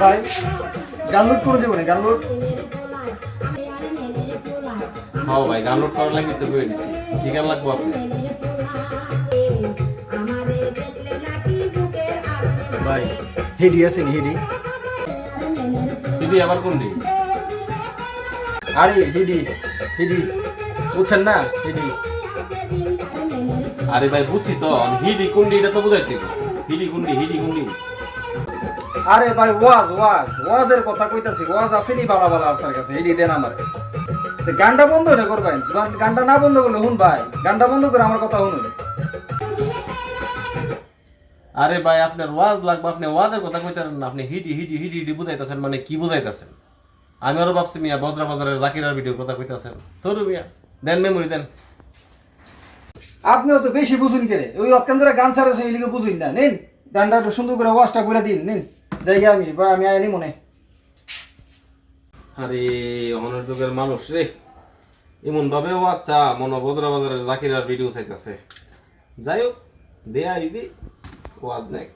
ভাই ডাউনলোড করে দেবো না ডাউনলোড হ্যাঁ ভাই ডাউনলোড করার লাগি তো বই দিছি। কি গান লাগবো আপনি? ভাই হেডি আছেন হেডি? দিদি আবার কোনটি? আরে হেডি হেডি। বুঝছেন না? হেডি। আরে ভাই বুঝছি তো। হিডি কুন্ডি এটা তো বুঝাইতে হিডি কুন্ডি আরে ভাই ওয়াজ ওয়াজ ওয়াজের কথা কইতাছি ওয়াজ আসেনি বালা বালা আপনার কাছে হেডি দেন আমার। গানটা বন্ধ না করবেন গান- গানটা না বন্ধ করলে শুন ভাই গানটা বন্ধ করে আমার কথা শুনুন আরে ভাই আপনার ওয়াজ লাগবে আপনি ওয়াজের কথা কইতেন না আপনি হিডি হিডি হিডি হিডি বুঝাইতেছেন মানে কি বুঝাইতেছেন? আমি আরও ভাবছি মিয়া বজরা বাজারের জাকিরার ভিডিওর কথা কইতেছেন। তোর মিয়া দেন মেমোরি দেন। আপনিও তো বেশি বুঝুন কেড়ে ওই অত্যন্ত গান ছাড়া ছাড়াছেন লিখে বুঝুন না। নিন গানটা সুন্দর করে ওয়াশটা করে দিন, নিন। যাই আমি এবার আমি আয়নি মনে। আরে অনার যুগের মানুষ রে। এমন ভাবে ও আচ্ছা মনে বজরা বজরা বাজারের জাকিরার ভিডিও চাইতেছে। যাই হোক, দেয়া ইদি ওয়াজ নেক।